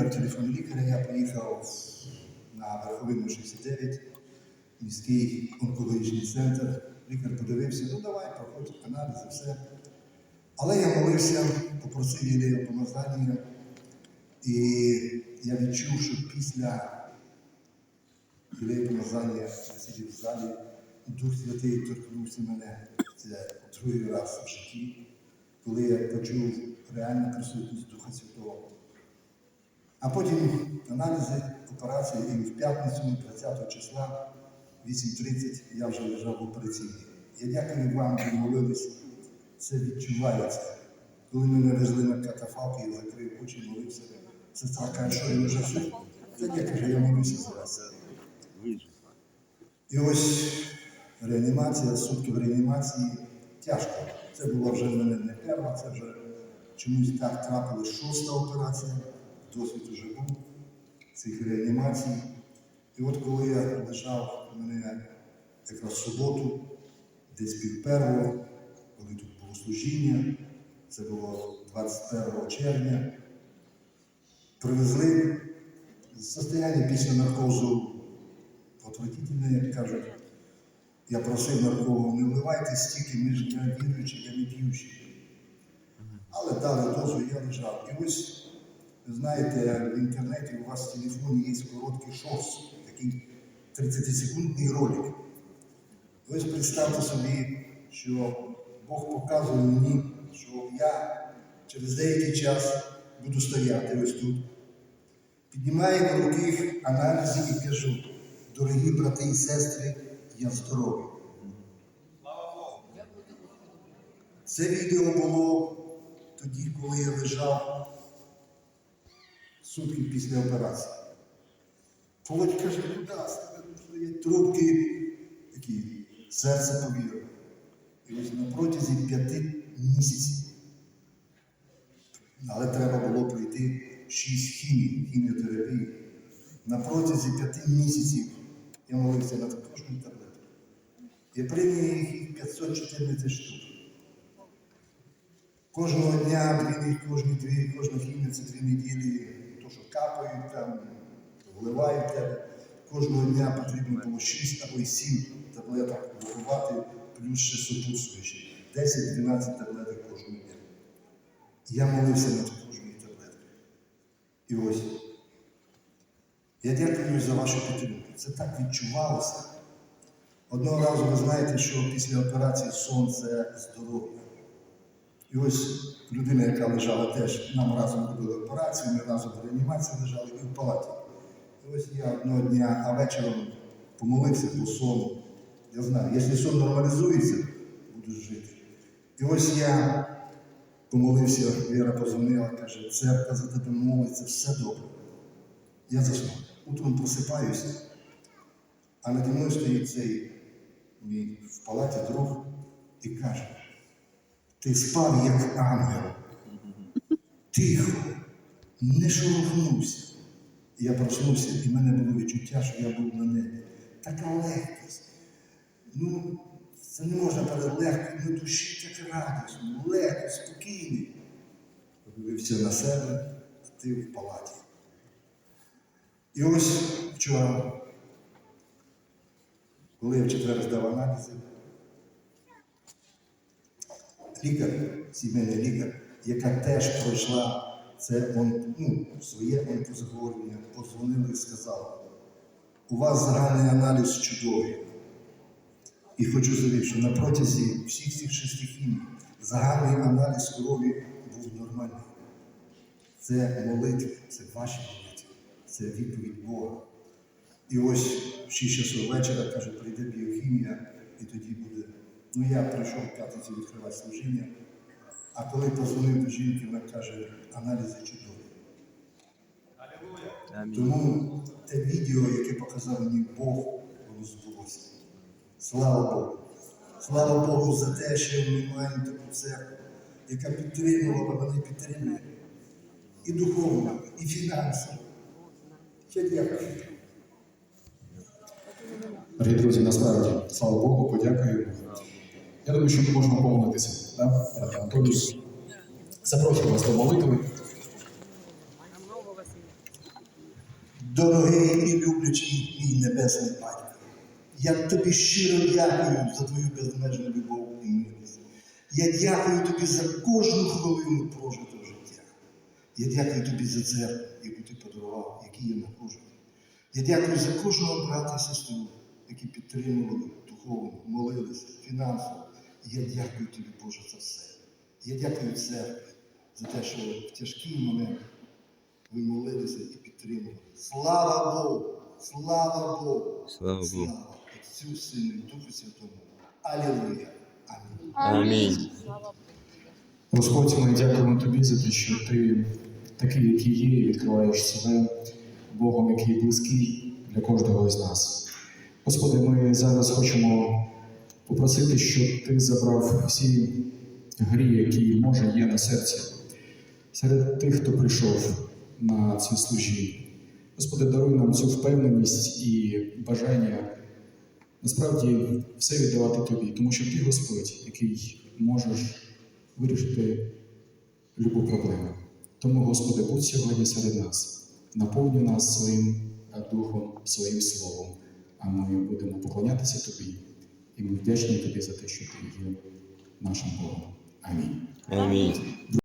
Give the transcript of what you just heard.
дав телефон лікаря, я поїхав на верховину 69, міський онкологічний центр. Лікар подивився, ну давай, проходь аналізи, все. Але я молився, попросив єдиного помазання, і я відчув, що після єдиного помазання я сидів в залі, Дух Святий торкнувся мене. Це другий раз в житті, коли я почув реальну присутність Духа Святого. А потім аналізи, операції, і в п'ятницю, 20 числа, 8.30, я вже лежав в операційній. Я дякую вам, ви молились. Це відчувається. Коли мене везли на катафалки, я закрив очі, молився. Сестра каже, що я вже все. Та ні, каже, я молюся за вас. І ось реанімація, сутки в реанімації тяжко. Це була вже в мене не перша, це вже чомусь так трапилась шоста операція, досвід уже був цих реанімацій. І от коли я лежав, мене якраз в суботу, десь пів первого, коли тут було служіння, це було 21 червня, привезли состояние після наркозу отвратительне, як кажуть. Я просив наркологу, не вливайте стільки, ми ж я віруючий, я не п'ющий. Але дали дозу, я лежав. І ось, знаєте, в інтернеті у вас в телефоні є короткий шорс, такий 30-секундний ролик. І ось представте собі, що Бог показує мені, що я через деякий час буду стояти ось тут. Піднімаю руки аналізи і кажу, дорогі брати і сестри, я здоровий. Це відео було тоді, коли я лежав сутки після операції. Володь каже, куди стоять трубки, які серце повірило. І ось на протязі п'яти місяців. Але треба було пройти шість хімій, хіміотерапії. На протязі п'яти місяців я молився над кожною таблеткою. Я прийняв їх 514 штук. Кожного дня, дві, кожні дві, кожна хімія це дві неділі, що капають там, вливають тебе. Кожного дня потрібно було 6 або 7 таблеток виховати, плюс ще супутствуючі. 10-12 таблеток кожного дня. Я молився над кожною таблеткою. І ось. Я дякую за вашу підтримку. Це так відчувалося. Одного разу ви знаєте, що після операції сон це здоров'я. І ось людина, яка лежала теж, нам разом робили операцію, ми разом в реанімації лежали і в палаті. І ось я одного дня, а вечором помолився по сону. Я знаю, якщо сон нормалізується, буду жити. І ось я помолився, Віра позвонила, каже, церква за тебе молиться, все добре. Я заснув. Утром просипаюся, а наді мною стоїть цей мій в палаті друг і каже, ти спав як ангел. Тихо, не шелохнувся. І я проснувся, і в мене було відчуття, що я був на небі. Така легкість. Ну, це не можна перед легко, на душі так радісно, легко, спокійний. Подивився на себе, а ти в палаті. І ось вчора, коли я в четвер здав аналізи, лікар, сімейний лікар, яка теж пройшла це ну, своє онкозахворювання, позвонили і сказали, у вас загальний аналіз чудовий. І хочу сказати, що на протязі всіх цих шести хімій загальний аналіз крові був нормальний. Це молитви, це ваші молитви, це відповідь Бога. І ось в 6 часов вечора каже, прийде біохімія, і тоді буде. Ну я прийшов в п'ятницю відкривати служіння, а коли позвонив до жінки, вона каже, аналізи чудові. Тому те відео, яке показав мені Бог, воно збулося. Слава Богу. Слава Богу за те, що ми маємо таку церкву, яка підтримувала, мене підтримує. І духовно, і фінансово. Я дякую. Дорогі друзі, насправді, слава Богу, подякуємо. Я думаю, що ми можемо помолитися. Да? Брат запрошую вас до молитви. Дорогий і люблячий мій небесний батько, я тобі щиро дякую за твою безмежну любов і милість. Я дякую тобі за кожну хвилину прожитого життя. Я дякую тобі за церкву, яку ти подарував, який я нахожу. Я дякую за кожного брата і сестру, які підтримували духовно, молилися, фінансово. Я дякую тобі, Боже, за все. Я дякую церкві за те, що в тяжкий момент ви молилися і підтримували. Слава Богу! Слава Богу! Слава Богу. Слава Отцю, Сину і Духу Святому. Алілуя! Амінь. Амінь. Господь, ми дякуємо тобі за те, що ти такий, який є, і відкриваєш себе Богом, який близький для кожного з нас. Господи, ми зараз хочемо попросити, щоб ти забрав всі грі, які може є на серці, серед тих, хто прийшов на це служіння. Господи, даруй нам цю впевненість і бажання насправді все віддавати тобі, тому що ти Господь, який можеш вирішити любу проблему. Тому, Господи, будь сьогодні серед нас, наповнюй нас своїм духом, своїм словом, а ми будемо поклонятися Тобі, і ми вдячні Тобі за те, що Ти є нашим Богом. Амінь. Амінь.